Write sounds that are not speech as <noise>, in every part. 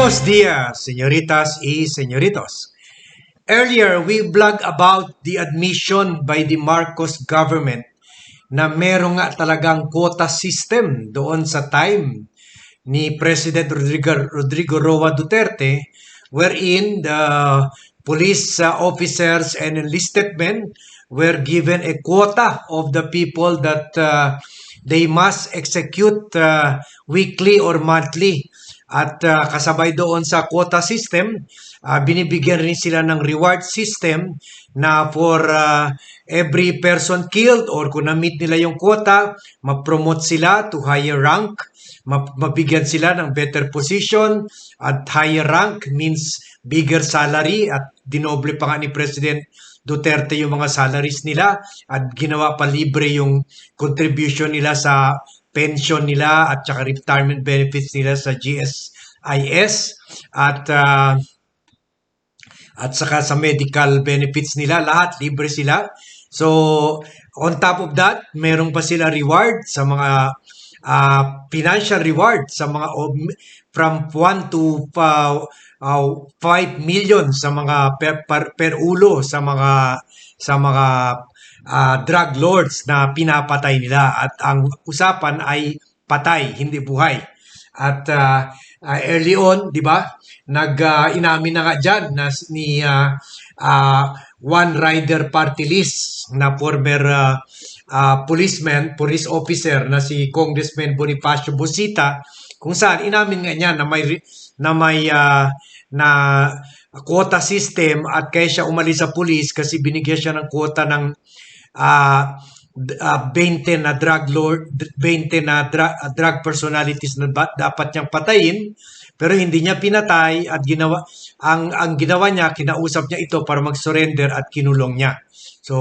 Buenos dias, señoritas y señoritos. Earlier, we blogged about the admission by the Marcos government na meron nga talagang quota system doon sa time ni President Rodrigo, Rodrigo Roa Duterte wherein the police uh, officers and enlisted men were given a quota of the people that uh, they must execute uh, weekly or monthly at uh, kasabay doon sa quota system, uh, binibigyan rin sila ng reward system na for uh, every person killed or kung na-meet nila yung quota, ma-promote sila to higher rank, ma- mabigyan sila ng better position at higher rank means bigger salary at dinoble pa nga ni President Duterte yung mga salaries nila at ginawa pa libre yung contribution nila sa pension nila at saka retirement benefits nila sa GSIS at uh, at saka sa medical benefits nila. Lahat libre sila. So on top of that meron pa sila reward sa mga uh, financial reward sa mga from 1 to uh, uh, 5 million sa mga per, per, per ulo sa mga sa mga uh, drug lords na pinapatay nila at ang usapan ay patay hindi buhay. At uh, uh, early on di ba nag uh, inamin na nga diyan na ni uh, uh, one rider party list na former uh, uh, policeman police officer na si Congressman Bonifacio Busita kung saan inamin nga niya na may na may uh, na quota system at kaya siya umalis sa police kasi binigyan siya ng quota ng d- ah, 20 na drug lord 20 na dra- drug personalities na ba- dapat niyang patayin pero hindi niya pinatay at ginawa ang ang ginawa niya kinausap niya ito para mag-surrender at kinulong niya. So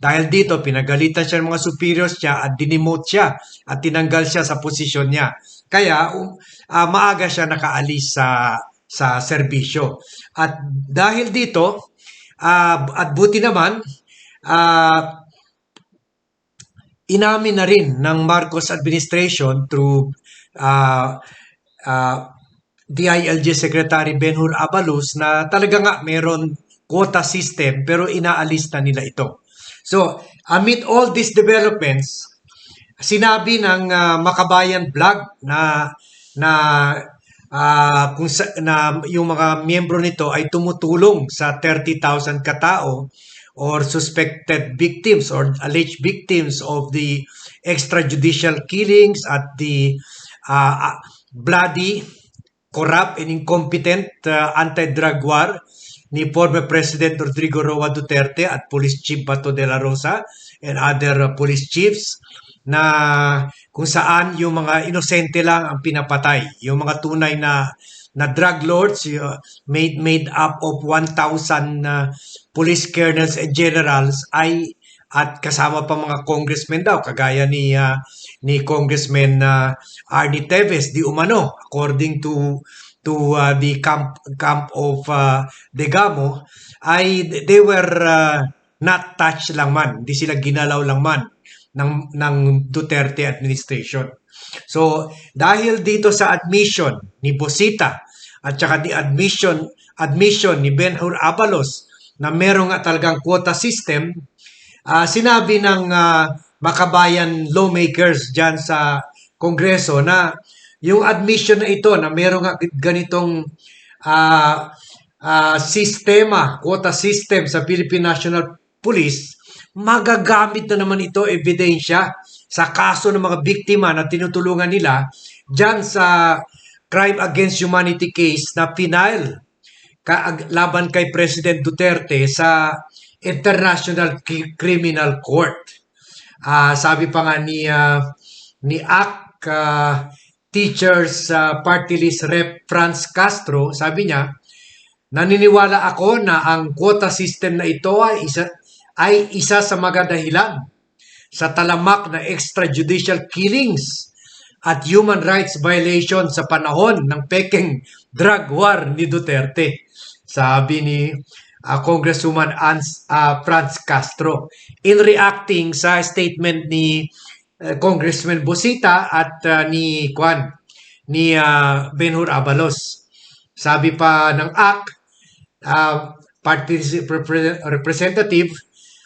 dahil dito pinagalitan siya ng mga superiors niya at dinemote siya at tinanggal siya sa posisyon niya. Kaya ah, maaga siya nakaalis sa sa serbisyo. At dahil dito ah, at buti naman ah, inamin na rin ng Marcos administration through uh, uh, DILG Secretary Benhur Abalos na talaga nga meron quota system pero inaalis na nila ito. So, amid all these developments, sinabi ng uh, Makabayan Vlog na na ah, kung sa, na yung mga miyembro nito ay tumutulong sa 30,000 katao or suspected victims or alleged victims of the extrajudicial killings at the uh, bloody, corrupt, and incompetent uh, anti-drug war ni former President Rodrigo Roa Duterte at Police Chief Bato de la Rosa and other uh, police chiefs na kung saan yung mga inosente lang ang pinapatay. Yung mga tunay na na drug lords uh, made made up of 1,000 uh, police colonels and generals ay at kasama pa mga congressmen daw kagaya ni uh, ni Congressman uh, Arnie Teves di umano according to to uh, the camp camp of uh, Degamo ay they were uh, not touched lang man hindi sila ginalaw lang man ng ng Duterte administration. So, dahil dito sa admission ni Bosita at saka di admission admission ni Benhur Abalos na meron nga talagang quota system, ah, sinabi ng ah, makabayan lawmakers diyan sa Kongreso na yung admission na ito na meron nga ganitong ah, ah, sistema, quota system sa Philippine National Police, magagamit na naman ito ebidensya sa kaso ng mga biktima na tinutulungan nila dyan sa crime against humanity case na final laban kay President Duterte sa International Ki- Criminal Court. Ah, sabi pa nga ni ah, ni AC ah, Teachers ah, Party List Rep Franz Castro, sabi niya, naniniwala ako na ang quota system na ito ay isa ay isa sa mga dahilan sa talamak na extrajudicial killings at human rights violation sa panahon ng peking drug war ni Duterte. Sabi ni ah, Congresswoman Ans, ah, Franz Castro in reacting sa statement ni eh, Congressman Busita at ah, ni Kwan ni ah, Benhur Abalos. sabi pa ng ACT, uh, party repre- representative,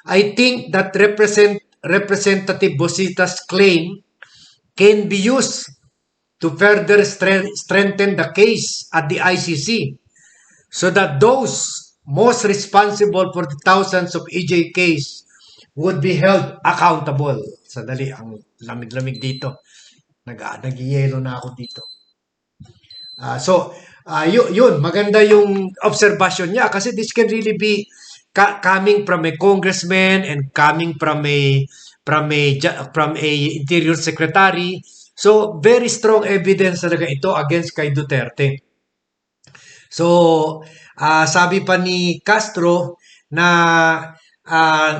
I think that represent Representative Bosita's claim can be used to further stre- strengthen the case at the ICC so that those most responsible for the thousands of EJ case would be held accountable. Sadali, ang lamig-lamig dito. Nag nagyelo na ako dito. Ah, so, uh, yun, yun, maganda yung observation niya kasi this can really be coming from a congressman and coming from a from a from a interior secretary. So, very strong evidence talaga ito against kay Duterte. So, ah, sabi pa ni Castro na ah,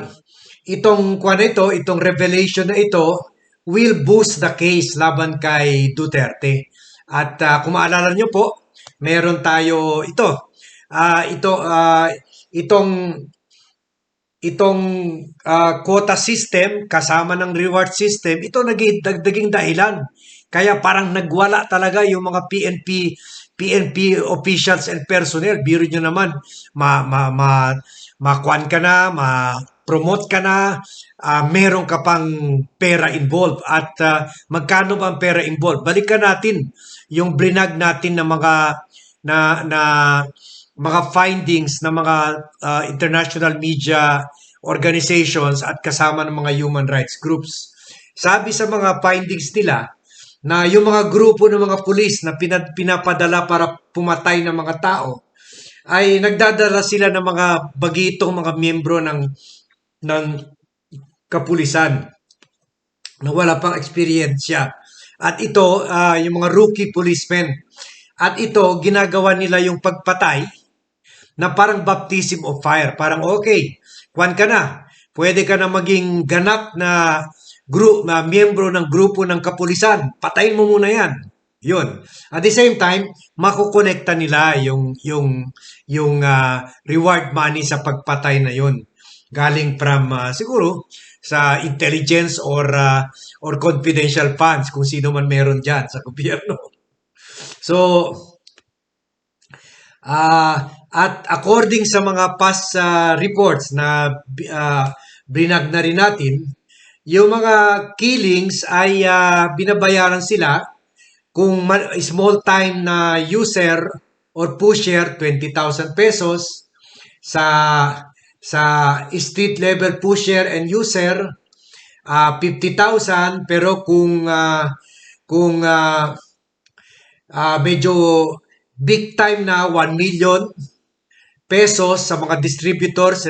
itong kwan na ito, itong revelation na ito will boost the case laban kay Duterte. At ah, kung maalala nyo po, meron tayo ito. Ah, ito ah, itong itong ah, quota system kasama ng reward system, ito naging dahilan. Kaya parang nagwala talaga yung mga PNP PNP officials and personnel. Biro nyo naman, ma, ma, ma, makuan ka na, ma-promote ka na, ah, meron ka pang pera involved. At ah, magkano ba ang pera involved? Balikan natin yung brinag natin ng mga na na mga findings ng mga ah, international media organizations at kasama ng mga human rights groups. Sabi sa mga findings nila na yung mga grupo ng mga pulis na pinapadala para pumatay ng mga tao ay nagdadala sila ng mga bagitong mga miyembro ng ng kapulisan na wala pang eksperyensya. At ito, ah, yung mga rookie policemen. At ito, ginagawa nila yung pagpatay na parang baptism of fire. Parang okay, kwan ka na. Pwede ka na maging ganap na group na miyembro ng grupo ng kapulisan. Patayin mo muna 'yan. 'Yun. At the same time, makukonekta nila yung yung yung ah, reward money sa pagpatay na 'yun. Galing from ah, siguro sa intelligence or ah, or confidential funds kung sino man meron diyan sa gobyerno. <laughs> So, Ah, at according sa mga past ah, reports na uh, brinag na rin natin, yung mga killings ay ah, binabayaran sila kung ma- small time na user or pusher 20,000 pesos. Sa sa street level pusher and user ah, 50,000 pero kung ah, kung ah, ah, medyo big time na 1 million pesos sa mga distributors,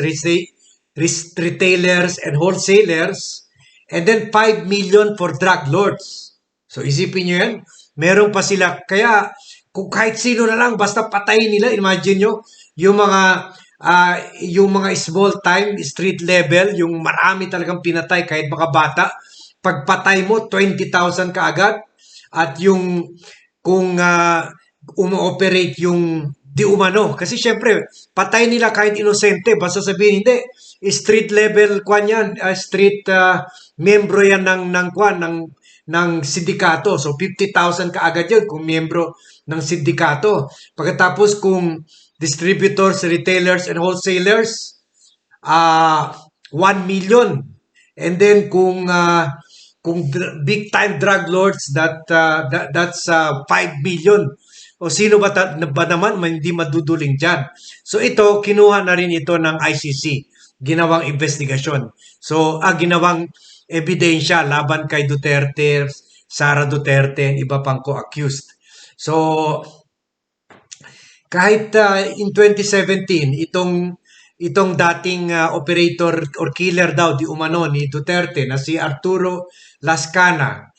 retailers, and wholesalers. And then 5 million for drug lords. So isipin nyo yan, meron pa sila. Kaya kung kahit sino na lang, basta patayin nila, imagine nyo, yung mga ah, yung mga small time, street level, yung marami talagang pinatay kahit mga bata, pagpatay mo, 20,000 ka agad. At yung kung uh, umo-operate yung di umano. Kasi syempre, patay nila kahit inosente. Basta sabihin, hindi, street level kwan yan, uh, street uh, membro yan ng, ng kwan, ng, ng sindikato. So, 50,000 ka agad yun kung membro ng sindikato. Pagkatapos kung distributors, retailers, and wholesalers, uh, 1 million. And then kung uh, kung big time drug lords that, uh, that that's uh, 5 million o sino ba, ta- ba naman man hindi maduduling dyan. So ito, kinuha na rin ito ng ICC, ginawang investigasyon. So, ah, ginawang ebidensya laban kay Duterte, Sara Duterte, iba pang co-accused. So, kahit uh, in 2017, itong itong dating uh, operator or killer daw di umano ni Duterte na si Arturo Lascana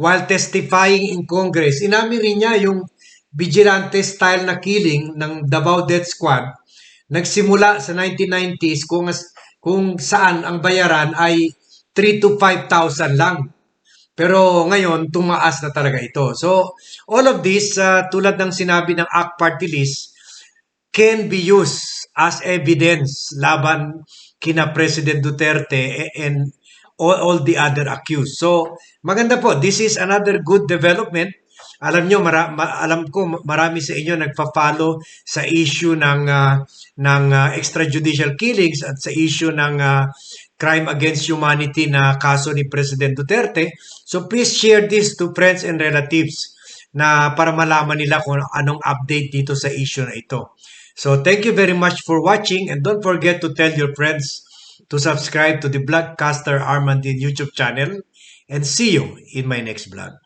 while testifying in Congress, inamin rin niya yung vigilante style na killing ng Davao Death Squad nagsimula sa 1990s kung kung saan ang bayaran ay 3 to 5,000 lang. Pero ngayon, tumaas na talaga ito. So, all of this, uh, tulad ng sinabi ng ACT Party List, can be used as evidence laban kina President Duterte and all, all the other accused. So, maganda po. This is another good development alam nyo, mara, ma- alam ko marami sa inyo nagpa-follow sa issue ng ah, ng ah, extrajudicial killings at sa issue ng ah, crime against humanity na kaso ni President Duterte. So please share this to friends and relatives na para malaman nila kung anong update dito sa issue na ito. So thank you very much for watching and don't forget to tell your friends to subscribe to the Blackcaster Armandin YouTube channel and see you in my next vlog.